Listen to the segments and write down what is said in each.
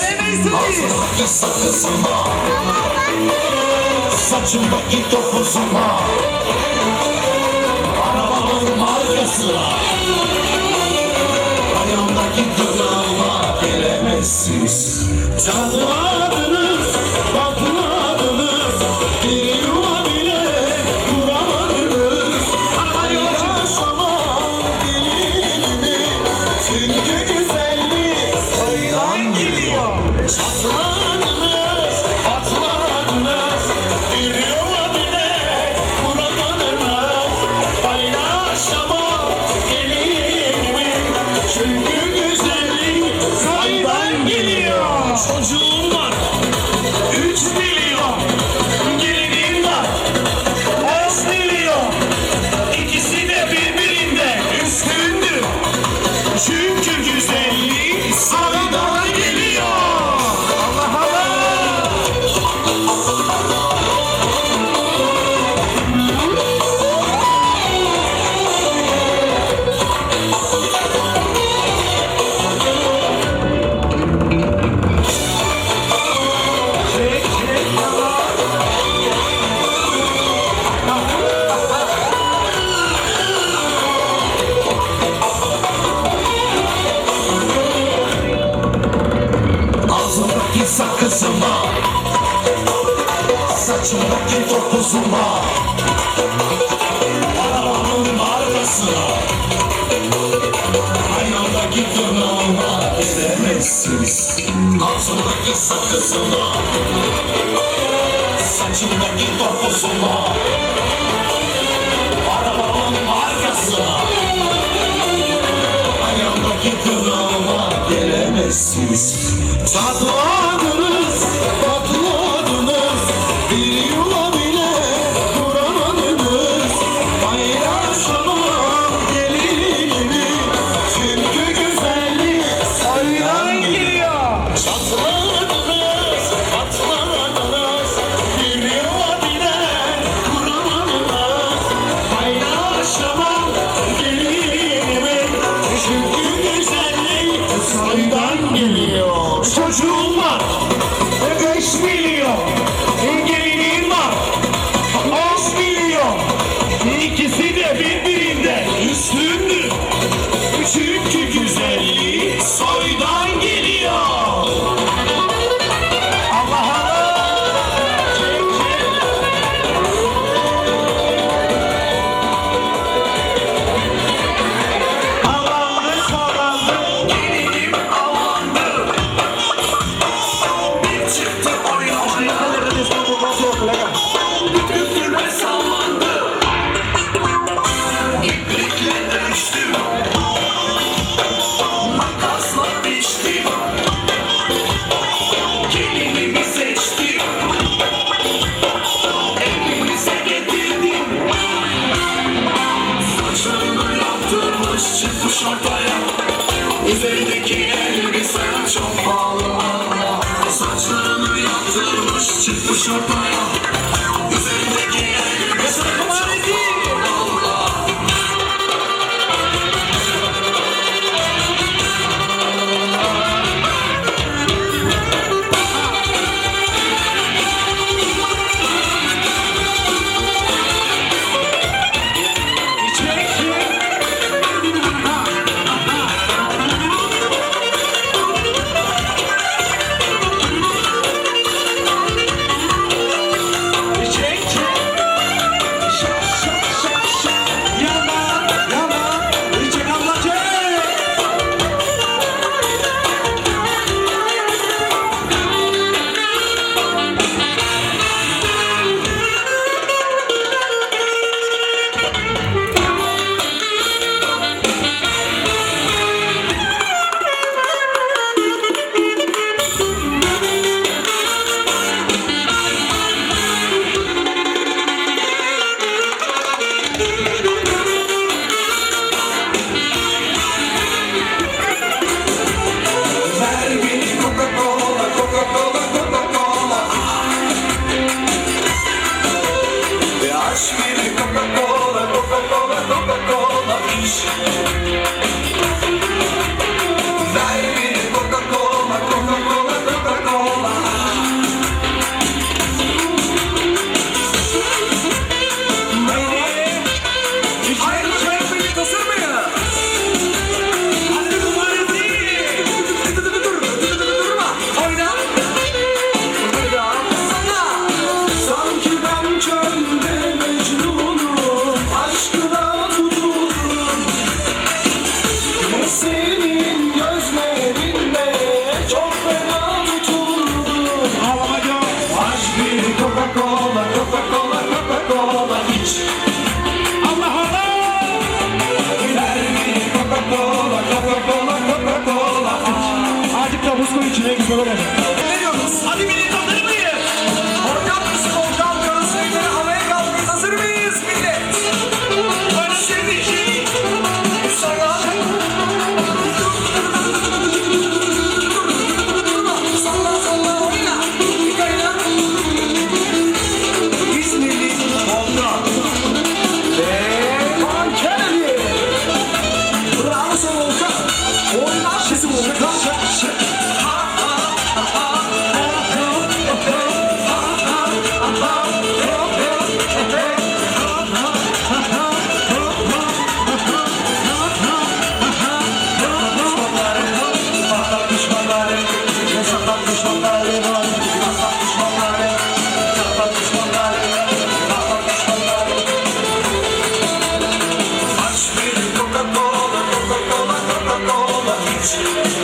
Söylemeyiz Ağzındaki sakızıma Saçındaki topuzuma Arabamın markasına Ayağımdaki kılığıma Gelemezsiniz Canıma Çabuk git yok bozulma Arabanın markası Aynada git dön alma Edemezsiniz Altındaki sakızına Saçındaki topuzuna Arabanın markası Ayağındaki kırılma Gelemezsiniz. Çatlar Thank you for that. Thanks.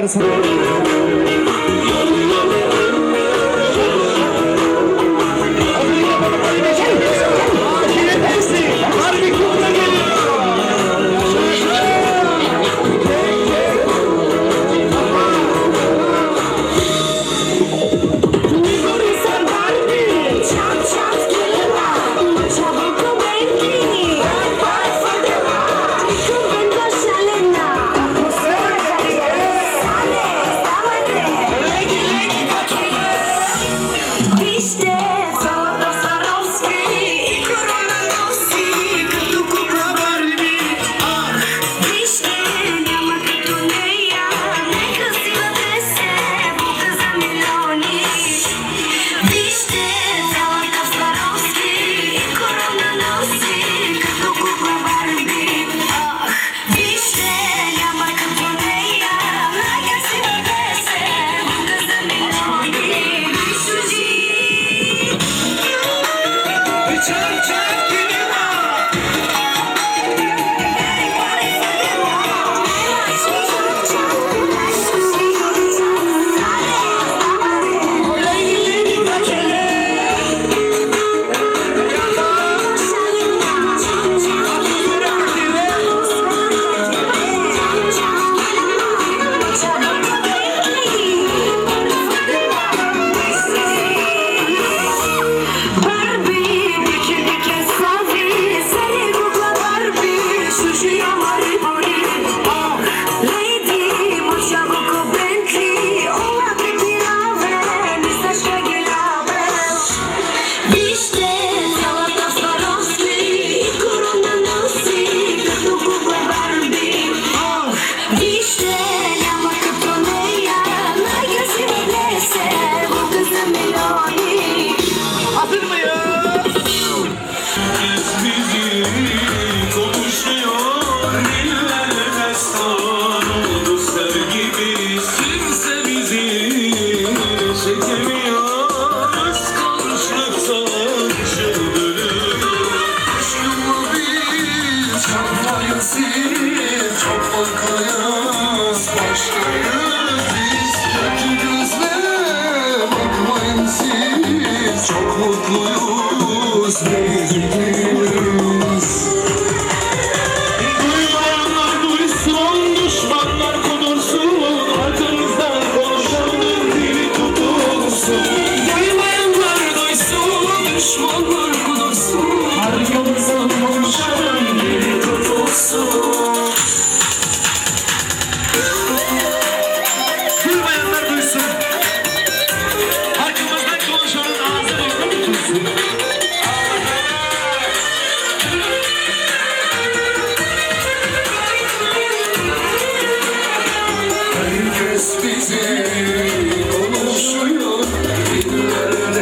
quero saber.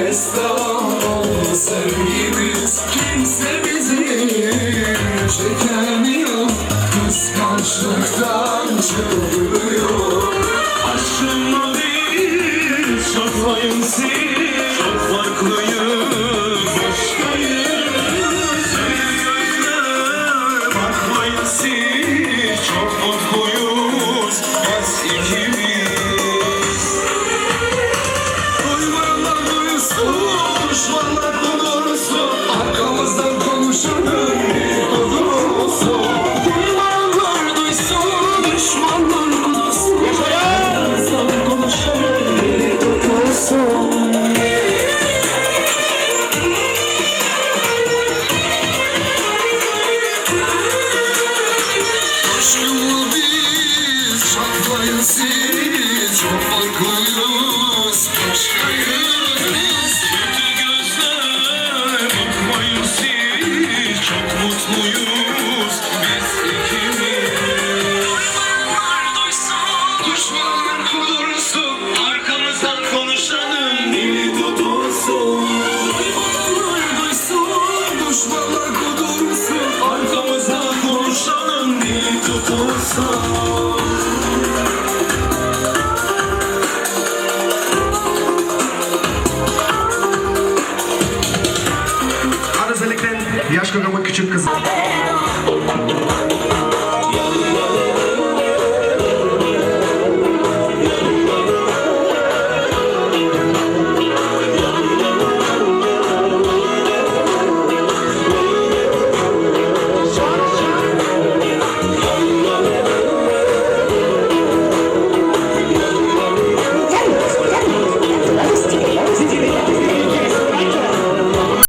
Destan oldu Kimse bizi çekemiyor. Kıskançlıktan çılgın